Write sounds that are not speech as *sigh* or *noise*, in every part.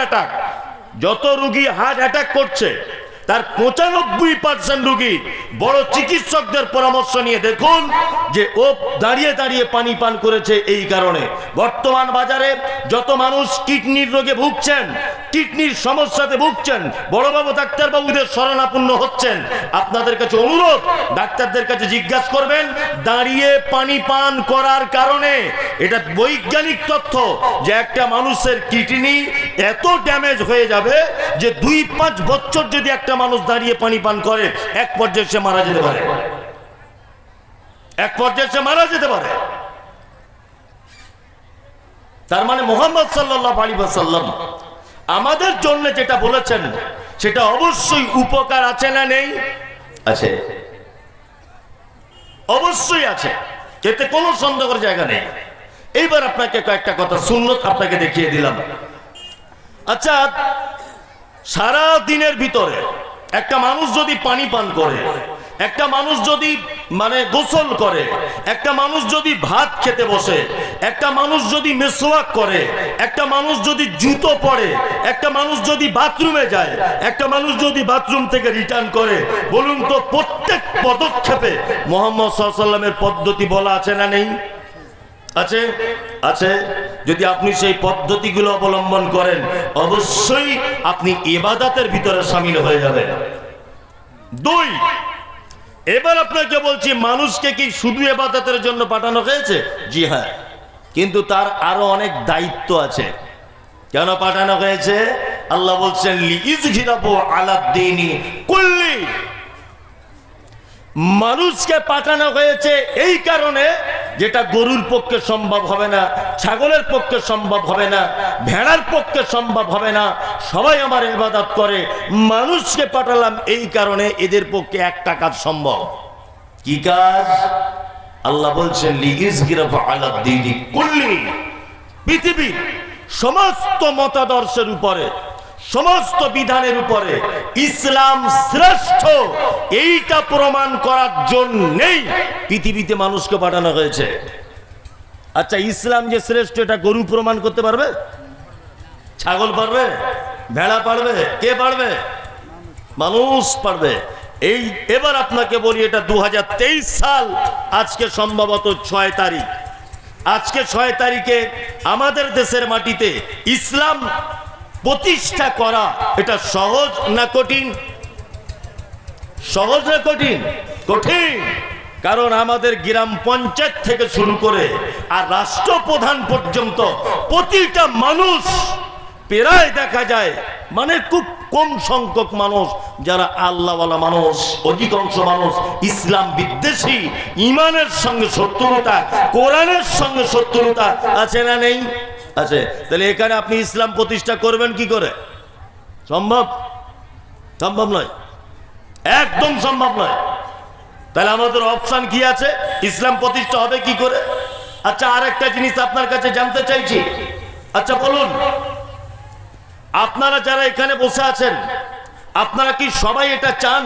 Attack. যত রুগী heart attack করছে তার পঁচানব্বই পার্সেন্ট রুগী বড় চিকিৎসকদের পরামর্শ নিয়ে দেখুন যে ও দাঁড়িয়ে দাঁড়িয়ে পানি পান করেছে এই কারণে। বর্তমান বাজারে যত মানুষ কিডনির রোগে ভুগছেন, কিডনির সমস্যাতে ভুগছেন, বড়বাবু ডাক্তারবাবুদের শরণাপন্ন হচ্ছেন, আপনাদের কাছে অনুরোধ, ডাক্তারদের কাছে জিজ্ঞাসা করবেন, দাঁড়িয়ে পানি পান করার কারণে। এটা বৈজ্ঞানিক তথ্য যে একটা মানুষের কিডনি এত ড্যামেজ হয়ে যাবে যে দুই পাঁচ বছর যদি একটা মানুষ দাঁড়িয়ে পানি পান করে, এক পর্যায়ে সে মারা যেতে পারে। এক পর্যায়ে সে মারা যেতে পারে। তার মানে মোহাম্মদ সাল্লাহ আলী সাল্লাম আমাদের জন্য যেটা বলেছেন, সেটা অবশ্যই উপকার আছে না নেই? আছে। অবশ্যই আছে। এতে কোনো সন্দেহের জায়গা নেই। এইবার আপনাকে কয়েকটা কথা, সুন্নত আপনাকে দেখিয়ে দিলাম। আচ্ছা সারা দিনের ভিতরে একটা মানুষ যদি পানি পান করে, একটা মানুষ যদি মানে গোসল করে, একটা মানুষ যদি ভাত খেতে বসে, একটা মানুষ যদি মেসোয়াক করে, একটা মানুষ যদি জুতো পরে, একটা মানুষ যদি বাথরুমে যায়, একটা মানুষ যদি বাথরুম থেকে রিটার্ন করে, বলুন তো প্রত্যেক পদক্ষেপে মোহাম্মদ সাল্লামের পদ্ধতি বলা আছে না নেই? আছে? আছে? যদি আপনি সেই পদ্ধতিগুলো অবলম্বন করেন, অবশ্যই আপনি এবাদাতের ভিতরে সামিল হয়ে যাবেন। দুই, এবার আপনাকে বলছি, মানুষকে কি শুধু এবাদতের জন্য পাঠানো হয়েছে? জি হ্যাঁ। কিন্তু তার আরও অনেক দায়িত্ব আছে। কেন পাঠানো হয়েছে? আল্লাহ বলছেন আলাদ্দিনি কুল্লি। মানুষকে পাঠানো হয়েছে এই কারণে যেটা গরুর পক্ষে সম্ভব হবে না, ছাগলের পক্ষে সম্ভব হবে না, ভেড়ার পক্ষে সম্ভব হবে না, সবাই আমার ইবাদত করে। মানুষকে পাঠালাম এই কারণে এদের পক্ষে একটা কাজ সম্ভব। কি কাজ? আল্লাহ বলছেন পৃথিবীর সমস্ত মতাদর্শের উপরে সমস্ত বিধানের উপরে ইসলাম শ্রেষ্ঠ, এইটা প্রমাণ করার জন্যই পৃথিবীতে মানুষকে পাঠানো হয়েছে। আচ্ছা ইসলাম যে শ্রেষ্ঠ, এটা গরু প্রমাণ করতে পারবে? ছাগল পারবে? ভেড়া পারবে? কে পারবে? মানুষ পারবে। এই, এবার আপনাকে বলি, এটা দু হাজার তেইশ সাল, আজকে সম্ভবত ছয় তারিখ। আজকে ছয় তারিখে আমাদের দেশের মাটিতে ইসলাম প্রতিষ্ঠা করা, এটা সহজ না কঠিন? সহজ না কঠিন? কঠিন। কারণ আমাদের গ্রাম পঞ্চায়েত থেকে শুরু করে আর রাষ্ট্রপ্রধান পর্যন্ত প্রতিটা মানুষ প্রায় দেখা যায় মানে খুব কম সংখ্যক মানুষ যারা আল্লাহওয়ালা মানুষ, অধিকাংশ মানুষ ইসলাম বিদ্বেষী, ইমানের সঙ্গে শত্রুতা, কোরআনের সঙ্গে শত্রুতা আছে না নেই? আছে। তাহলে এখানে আপনি ইসলাম প্রতিষ্ঠা করবেন কি করে? সম্ভব? সম্ভব নয়। একদম সম্ভব নয়। তাহলে আমাদের অপশান কি আছে? ইসলাম প্রতিষ্ঠা হবে কি করে? আচ্ছা আর একটা জিনিস আপনার কাছে জানতে চাইছি। আচ্ছা বলুন। আপনারা যারা এখানে বসে আছেন, আপনারা কি সবাই এটা চান?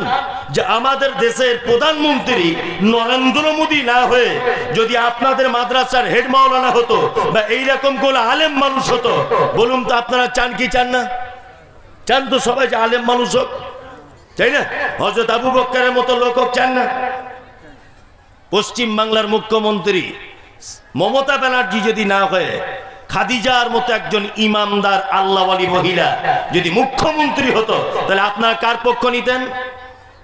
যে আমাদের দেশের প্রধানমন্ত্রী নরেন্দ্র মোদী না হয়ে যদি আপনাদের মাদ্রাসার হেড মাওলানা হতো বা এইরকম কোন আলেম মানুষ হতো, বলুন তো আপনারা চান কি চান না? চান তো সবাই যে আলেম মানুষ হোক। তাই না? হজরত আবু বক্কারের মতো লোক হোক চান না। পশ্চিম বাংলার মুখ্যমন্ত্রী মমতা ব্যানার্জি যদি না হয়ে, খাদিজার মতো একজন ইমামদার, আল্লাহওয়ালি মহিলা যদি মুখ্যমন্ত্রী হতো, তাহলে আপনারা কার পক্ষ নিতেন?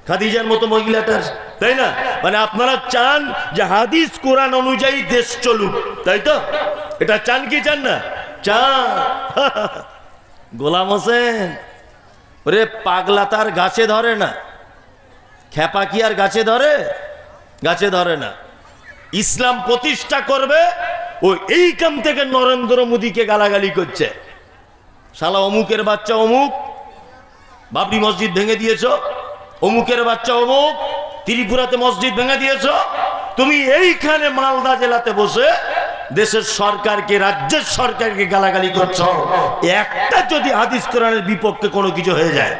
খাদিজার মতো মহিলাটার, তাই না? মানে আপনারা চান যে হাদিস কোরআন অনুযায়ী দেশ চলুক, তাই তো? এটা চান কি চান না? চান। *laughs* গোলাম হোসেন, ওরে পাগলা তার গাছে ধরে না। খেপা কি আর গাছে ধরে? গাছে ধরে না। ইসলাম প্রতিষ্ঠা করবে, ও এই কাম থেকে নরেন্দ্র মোদীকে গালাগালি করছে। শালা অমুকের বাচ্চা অমুক, বাবরি মসজিদ ভেঙে দিয়েছ। অমুকের বাচ্চা অমুক, ত্রিপুরাতে মসজিদ ভেঙে দিয়েছ। তুমি এইখানে মালদা জেলাতে বসে দেশের সরকারকে, রাজ্যের সরকারকে গালাগালি করছ। একটা যদি হাদিস কোরআনের বিপক্ষে কোনো কিছু হয়ে যায়,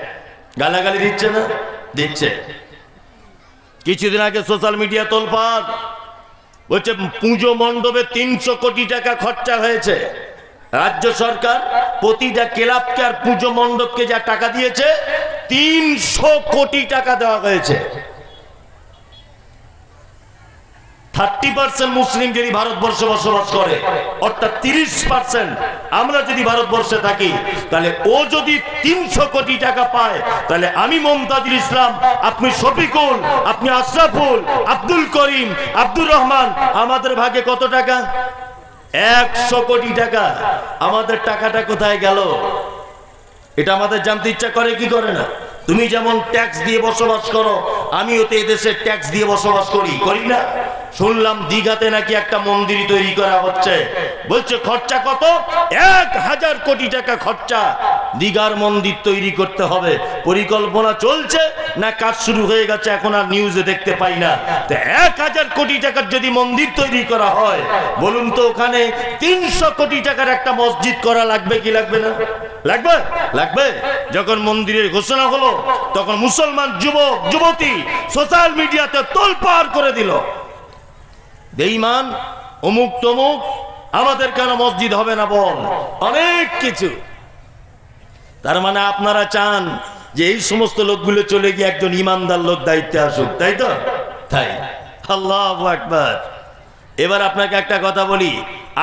গালাগালি দিচ্ছে না? দিচ্ছে। কিছুদিন আগে সোশ্যাল মিডিয়া তোলপাড় বলছে, পুজো মণ্ডপে তিনশো কোটি টাকা খরচা হয়েছে। রাজ্য সরকার প্রতিটা ক্লাবকে আর পুজো মণ্ডপকে যা টাকা দিয়েছে তিনশো কোটি টাকা দেওয়া হয়েছে। থার্টি পার্সেন্ট মুসলিম যদি ভারতবর্ষে বসবাস করে, অর্থাৎ তিরিশ পার্সেন্ট, আমরা যদি ভারতবর্ষে থাকি, তাহলে ও যদি তিনশো কোটি টাকা পায়, তাহলে আমি মমতাজুল ইসলাম, আপনি শফিকুল, আপনি আশরাফুল, আব্দুল করিম, আব্দুর রহমান, আমাদের ভাগে কত টাকা? একশো কোটি টাকা। আমাদের টাকাটা কোথায় গেল? এটা আমাদের জানতে ইচ্ছা করে, কি করে না? তুমি যেমন ট্যাক্স দিয়ে বসবাস করো, আমিও তো এদেশে ট্যাক্স দিয়ে বসবাস করি করি না? শুনলাম দিঘাতে নাকি একটা মন্দির তৈরি করা হচ্ছে। বলছে, খরচা কত? এক হাজার কোটি টাকা খরচা। দিঘার মন্দির তৈরি করতে হবে। পরিকল্পনা চলছে, না কাজ শুরু হয়ে গেছে, এখন আর নিউজে দেখতে পাই না। তো এক হাজার কোটি টাকার যদি মন্দির তৈরি করা হয়, বলুন তো ওখানে তিনশো কোটি টাকার একটা মসজিদ করা লাগবে, কি লাগবে না? লাগবে? লাগবে? যখন মন্দিরের ঘোষণা হলো, তখন মুসলমান যুবক, যুবতী সোশ্যাল মিডিয়াতে তোলপাড় করে দিল। বেঈমান, অমুক তমুক, আমাদের কেন মসজিদ হবে না বল? অনেক কিছু। তার মানে আপনারা চান যে এই সমস্ত লোকগুলো চলে গিয়ে একজন ইমানদার লোক দায়িত্বে আসুক, তাই তো? তাই। আল্লাহ একবার এবার আপনাকে একটা কথা বলি।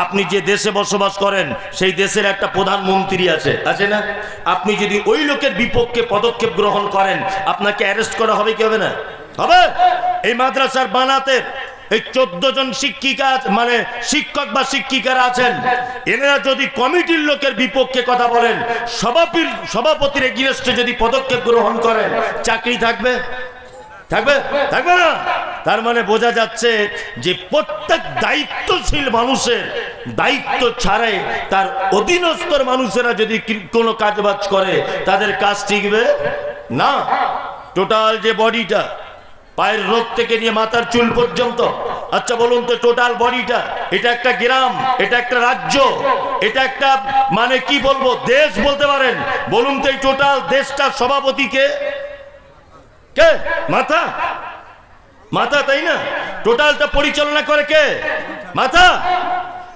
আপনি যে দেশে বসবাস করেন, সেই দেশের একটা প্রধানমন্ত্রী আছে। আছে না? আপনি যদি ওই লোকের বিপক্ষে পদক্ষেপ গ্রহণ করেন, আপনাকে অ্যারেস্ট করা হবে কি হবে না? হবে? এই মাদ্রাসার বানাতে এই চোদ্দ জন শিক্ষিকা মানে শিক্ষক বা শিক্ষিকারা আছেন, এনারা যদি কমিটির লোকের বিপক্ষে কথা বলেন সভাপতির সভাপতির এগিয়েস্টে যদি পদক্ষেপ গ্রহণ করেন, চাকরি থাকবে? থাকবে? থাকবে না? তার মানে বোঝা যাচ্ছে যে প্রত্যেক দায়িত্বশীল মানুষের দায়িত্ব ছাড়াই তার অধীনস্থর মানুষেরা যদি কোনো কাজবাজ করে, তাদের কাজ টিকবে না। টোটাল যে বডিটা, পায়ের রোগ থেকে নিয়ে মাথার চুল পর্যন্ত। আচ্ছা বলুন তো, টোটাল বডিটা, এটা একটা গ্রাম, এটা একটা রাজ্য, এটা একটা মানে কি বলব, দেশ বলতে পারেন। বলুন তো, এই টোটাল দেশটার সভাপতিকে কে? মাথা মাথা তাই না? টোটালটা পরিচালনা করে কে? মাথা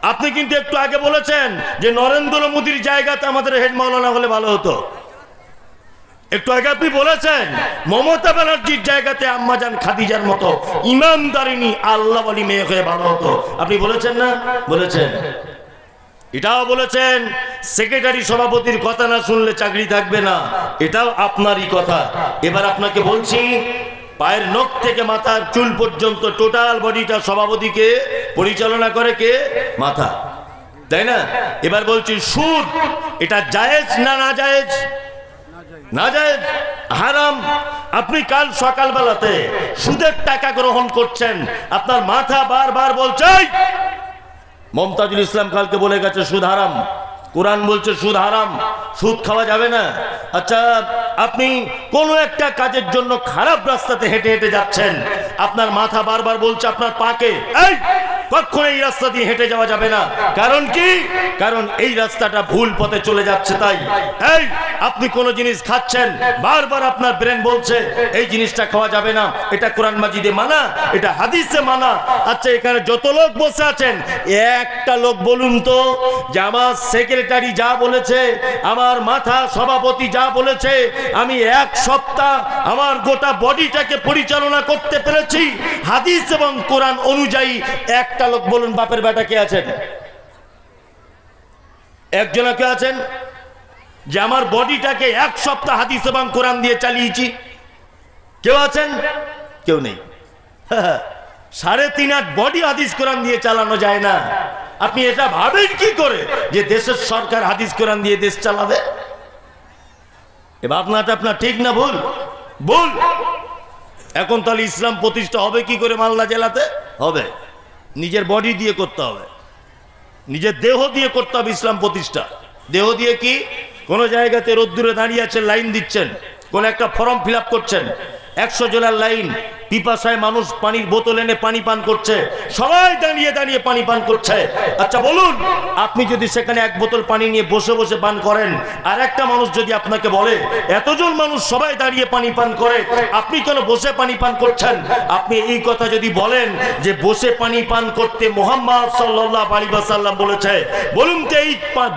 আপনি কিন্তু একটু আগে বলেছেন যে নরেন্দ্র মোদীর জায়গাতে আমাদের হেড মাওলানা হলে ভালো হতো। একটু আগে আপনি বলেছেন, মমতা ব্যানার্জির জায়গাতে আম্মাজান খাদিজার মতো ইমানদারিনী আল্লাহ বলি মেয়ে হয়ে ভালো হতো। আপনি বলেছেন না? বলেছেন। এটাও বলেছেন সেক্রেটারি সভাপতির কথা না শুনলে চাকরি থাকবে না। এটাও আপনারই কথা। এবার আপনাকে বলছি পায়ের নখ থেকে মাথার চুল পর্যন্ত টোটাল বডিটা সভাপতিকে পরিচালনা করে কে? মাথা। তাই না? এবার বলছি সুদ এটা জায়েজ না না জায়েজ? না যায় হারাম। আপনি কাল সকালবেলাতে সুদের টাকা গ্রহণ করছেন আপনার মাথা বারবার বলছে "এই, মমতাজুল ইসলাম কালকে বলে গেছে, সুদ হারাম। কোরআন বলছে, সুদ হারাম। সুদ খাওয়া যাবে না। আচ্ছা আপনি কোনো একটা কাজের জন্য খারাপ রাস্তাতে হেঁটে হেঁটে যাচ্ছেন। আপনার মাথা বারবার বলছে আপনার পাকে। এই! কখনো এই রাস্তা দিয়ে হেঁটে যাওয়া যাবে না। কারণ কি? কারণ এই রাস্তাটা ভুল পথে চলে যাচ্ছে তাই। এই! আপনি কোন জিনিস খাচ্ছেন বারবার আপনার ব্রেন বলছে এই জিনিসটা খাওয়া যাবে না। এটা কোরআন মাজিদে মানা এটা হাদিসে মানা। আচ্ছা এখানে যত লোক বসে আছেন একটা লোক বলুন তো যে আমার সেক্রেটারি যা বলেছে আমার মাথা সভাপতি যা বলেছে আমি এক সপ্তাহ আমার গোটা বডিটাকে পরিচালনা করতে পেরেছি। হাদিস এবং কোরআন অনুযায়ী একটা লোক বলুন, বাপের বেটা কে আছেন? একজনা কে আছেন? যে আমার বডিটাকে এক সপ্তাহ হাদিস এবং কোরআন দিয়ে চালিয়েছি। কেউ আছেন? কেউ নেই। *laughs* সাড়ে তিন আট বডি হাদিস কোরআন দিয়ে চালানো যায় না। আপনি এটা ভাবেন কি করে যে দেশের সরকার হাদিস কোরআন দিয়ে দেশ চালাবে? এ ভাবনাটা আপনার ঠিক না ভুল? ভুল! এখন তাহলে ইসলাম প্রতিষ্ঠা হবে কি করে মালদা জেলাতে? হবে। নিজের বডি দিয়ে করতে হবে। নিজের দেহ দিয়ে করতে হবে ইসলাম প্রতিষ্ঠা। দেহ দিয়ে কি? কোনো জায়গাতে রোদ্দুরে দাঁড়িয়ে আছেন, লাইন দিচ্ছেন, কোন একটা ফর্ম ফিল করছেন, একশো জনের লাইন পিপাসায় মানুষ পানির বোতল এনে পানি পান করছে। সবাই দাঁড়িয়ে দাঁড়িয়ে পানি পান করছে। আচ্ছা বলুন, আপনি যদি সেখানে এক বোতল পানি নিয়ে বসে বসে পান করেন আর একটা মানুষ যদি আপনাকে বলে, এতজন মানুষ সবাই দাঁড়িয়ে পানি পান করে, আপনি কেন বসে পানি পান করছেন? আপনি এই কথা যদি বলেন যে, বসে পানি পান করতে মোহাম্মদ সাল্লাহ আলী সাল্লাম বলেছে। বলুন তো এই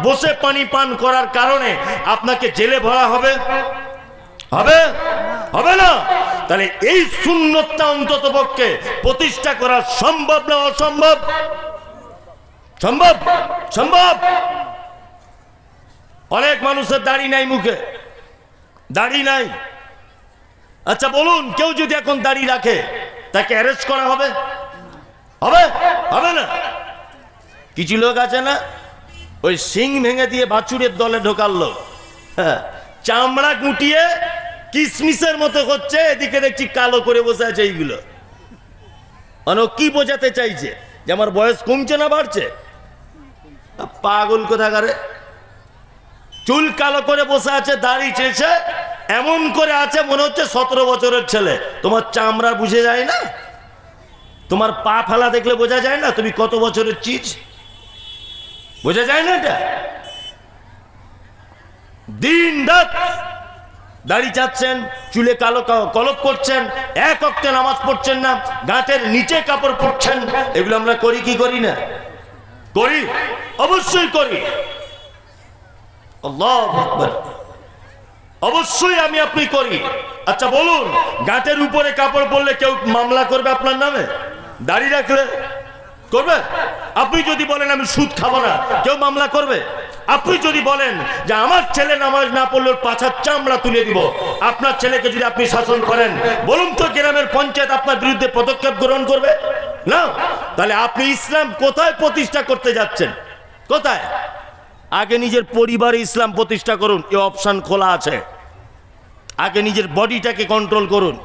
বসে পানি পান করার কারণে আপনাকে জেলে ভরা হবে? হবে? হবে না? তাহলে এই শূন্যতা অন্তত পক্ষে প্রতিষ্ঠা করা সম্ভব না অসম্ভব? সম্ভব? সম্ভব? অনেক মানুষের দাড়ি নাই মুখে। দাড়ি নাই। আচ্ছা বলুন, কেউ যদি এখন দাড়ি রাখে, তাকে অ্যারেস্ট করা হবে? হবে? হবে না? কিছু লোক আছে না, ওই সিং ভেঙে দিয়ে বাছুরের দলে ঢোকালো হ্যাঁ চামড়া গুটিয়ে কিসমিসের মতো হচ্ছে, এদিকে দেখছি কালো করে বসে আছে এইগুলো। মানে কি বোঝাতে চাইছে? যে আমার বয়স কমছে না বাড়ছে? পাগল কোথাকারে? চুল কালো করে বসে আছে, দাড়ি চেয়েছে, এমন করে আছে, মনে হচ্ছে সতেরো বছরের ছেলে। তোমার চামড়া বুঝে যায় না? তোমার পা ফেলা দেখলে বোঝা যায় না তুমি কত বছরের চিজ? বোঝা যায় না এটা? দিন রাত দাড়ি চাচ্ছেন, চুলে কালো কলপ করছেন, এক অক্টে নামাজ পড়ছেন না, গাঁটের নিচে কাপড় পরছেন, এগুলো আমরা করি কি করি না? করি, অবশ্যই করি। অবশ্যই আমি আপনি করি। আচ্ছা বলুন, গাঁটের উপরে কাপড় পরলে কেউ মামলা করবে আপনার নামে? দাড়ি রাখলে? করবে? আপনি যদি বলেন আমি সুদ খাব না, কেউ মামলা করবে? আপনি যদি বলেন যে আমার ছেলে নামাজ না পড়লে পাছার চামড়া তুলে দিব, আপনার ছেলেকে যদি আপনি শাসন করেন, বলুন তো গ্রামের পঞ্চায়েত আপনার বিরুদ্ধে পদক্ষেপ গ্রহণ করবে? না? তাহলে আপনি ইসলাম কোথায় প্রতিষ্ঠা করতে যাচ্ছেন? কোথায়? আগে নিজের পরিবারে ইসলাম প্রতিষ্ঠা করুন, এ অপশান খোলা আছে। আগে নিজের বডিটাকে কন্ট্রোল করুন,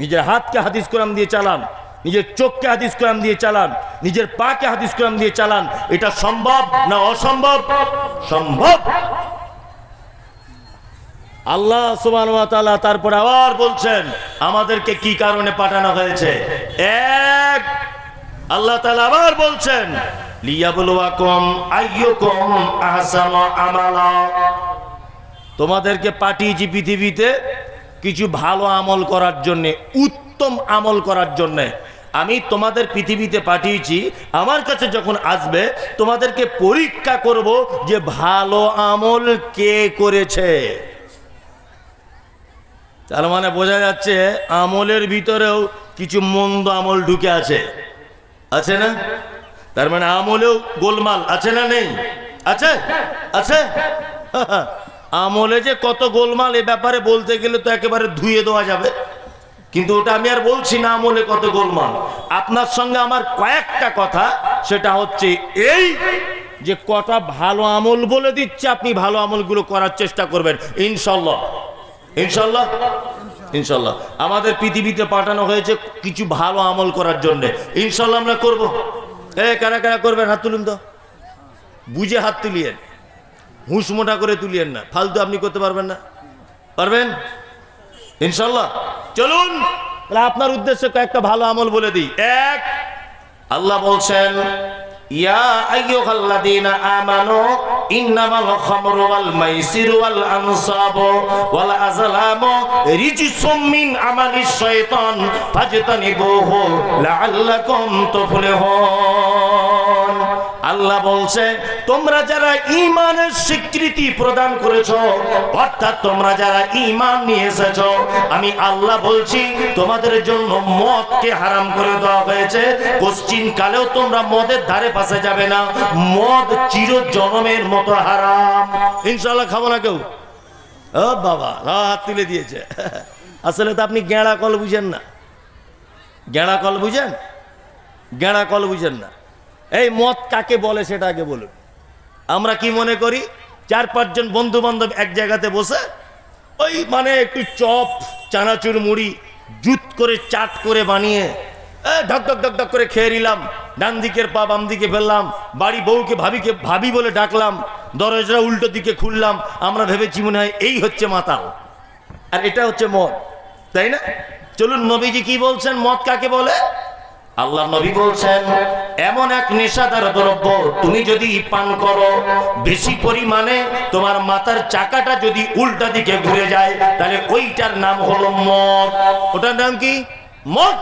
নিজের হাতকে হাদিস কোরআন দিয়ে চালান। নিজের চোখকে হাদিস কোরআন দিয়ে চালান, নিজের পাকে হাদিস কোরআন দিয়ে চালান, এটা সম্ভব না অসম্ভব? সম্ভব। আল্লাহ তাআলা তারপর আবার বলছেন, আমাদেরকে কি কারণে পাঠানো হয়েছে? এক, আল্লাহ তাআলা আবার বলছেন তোমাদেরকে পাঠিয়েছি পৃথিবীতে কিছু ভালো আমল করার জন্যে, উত্তম আমল করার জন্যে। আমি তোমাদের পৃথিবীতে পাঠিয়েছি, আমার কাছে যখন আসবে, তোমাদেরকে পরীক্ষা করব যে ভালো আমল কে করেছে। তার মানে বোঝা যাচ্ছে আমলের ভিতরেও কিছু মন্দ আমল ঢুকে আছে। আছে না? তার মানে আমলেও গোলমাল আছে না নেই? আছে? আছে? আমলে যে কত গোলমাল, এ ব্যাপারে বলতে গেলে তো একেবারে ধুয়ে দেওয়া যাবে। কিন্তু ওটা আমি আর বলছি না, আমলে কত গোলমাল। আপনার সঙ্গে আমার কয়েকটা কথা, সেটা হচ্ছে এই যে কটা ভালো আমল বলে দিচ্ছে, আপনি ভালো আমলগুলো করার চেষ্টা করবেন। ইনশাল্লাহ। ইনশাল্লাহ? ইনশাল্লাহ। আমাদের পৃথিবীতে পাঠানো হয়েছে কিছু ভালো আমল করার জন্য। ইনশাল্লাহ আমরা করব। এ, কারা কারা করবেন? হাত তুলুন তো। বুঝে হাত তুলিয়েন। হুঁশ মোটা করে তুলিয়েন না। ফালতু আপনি করতে পারবেন না। পারবেন? ইনশাল্লাহ। চলুন। তাহলে আপনার উদ্দেশ্যে কয়েকটা ভালো আমল বলে দিই। এক। আল্লাহ বলছেন ইয়া আইয়ুহাল্লাযীনা আমানু ইন্নামাল খামরু ওয়াল মাইসিরু ওয়াল আনসাবু ওয়াল আজলামু রিজসুম মিন আমালিশ শাইতান ফাজতানিবুহু লাআল্লাকুম তুফলিহুন। আল্লাহ বলছে, তোমরা যারা ইমানের স্বীকৃতি প্রদান করেছ, অর্থাৎ তোমরা যারা ইমান নিয়ে এসেছ, আমি আল্লাহ বলছি, তোমাদের জন্য মদকে হারাম করে দেওয়া হয়েছে। পশ্চিম কালেও তোমরা মদের ধারে পাশে যাবে না। মদ চির জনমের মতো হারাম। ইনশাল্লাহ খাব না কেউ? ও বাবা হাত তুলে দিয়েছে। আসলে তো আপনি গেঁড়া কল বুঝেন না। গেঁড়া কল বুঝেন? গেঁড়া কল বুঝেন না। এই মদ কাকে বলে সেটা আগে বলুন। আমরা কি মনে করি? চার পাঁচজন বন্ধু বান্ধব এক জায়গাতে বসে, ওই মানে একটু চপ, চানাচুর মুড়ি, জুত করে, চাট করে বানিয়ে ঢক ঢক ঢক ঢক করে খেয়ে নিলাম। ডান দিকের পা বাম দিকে ফেললাম। বাড়ি বউকে ভাবিকে, ভাবি বলে ডাকলাম। দরজা উল্টো দিকে খুললাম। আমরা ভেবেছি মনে হয় এই হচ্ছে মাতাল। আর এটা হচ্ছে মদ, তাই না? চলুন নবীজি কি বলছেন? মদ কাকে বলে? আল্লাহ নবী বলছেন, এমন এক নেশাদার দ্রব্য তুমি যদি পান করো, বেশি পরিমাণে তোমার মাথার চাকাটা যদি উল্টা দিকে ঘুরে যায়, তাহলে ওইটার নাম হলো মদ। ওটার নাম কি? মদ।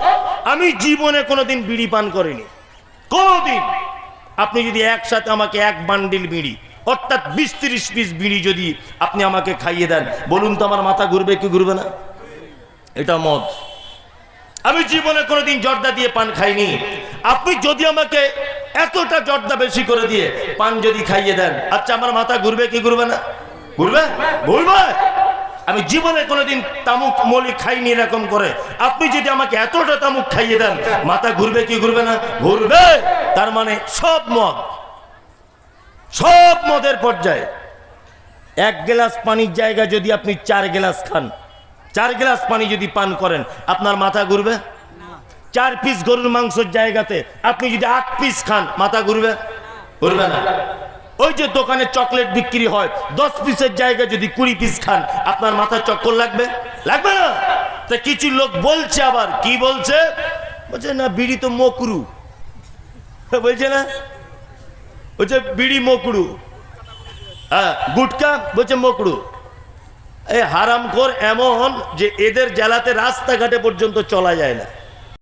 আমি জীবনে কোনোদিন বিড়ি পান করিনি। কোনোদিন। আপনি যদি একসাথে আমাকে এক বান্ডিল বিড়ি, অর্থাৎ বিশ তিরিশ পিস বিড়ি যদি আপনি আমাকে খাইয়ে দেন, বলুন তো আমার মাথা ঘুরবে কি ঘুরবে না? এটা মদ। আমি জীবনে কোনোদিন জর্দা দিয়ে পান খাইনি। আপনি যদি আমাকে এতটা জর্দা বেশি করে দিয়ে পান যদি খাইয়ে দেন আচ্ছা আমার মাথা ঘুরবে কি ঘুরবে না? ঘুরবে? ঘুরবে! আমি জীবনে কোনোদিন তামুক মলি খাইনি এরকম করে। আপনি যদি আমাকে এতটা তামুক খাইয়ে দেন, মাথা ঘুরবে কি ঘুরবে না? ঘুরবে! তার মানে সব মদ, সব মদের পর্যায়ে এক গ্লাস পানির জায়গা যদি আপনি চার গ্লাস খান চার গ্লাস পানি যদি পান করেন আপনার মাথা ঘুরবে? চার পিস গরুর মাংসের জায়গাতে আপনি যদি আট পিস খান মাথা ঘুরবে? ঘুরবে না। ওই যে দোকানে চকলেট বিক্রি হয় দশ পিসের জায়গায় যদি কুড়ি পিস খান আপনার মাথায় চক্কর লাগবে? লাগবে না? তা কিছু লোক বলছে আবার কি বলছে? বলছে না বিড়ি তো মকরু। বলছে না? বলছে বিড়ি মকরু। হ্যাঁ গুটকা? বলছে মকরু। এই হারামখোর এমন যে এদের জেলাতে রাস্তাঘাটে পর্যন্ত চলা যায় না।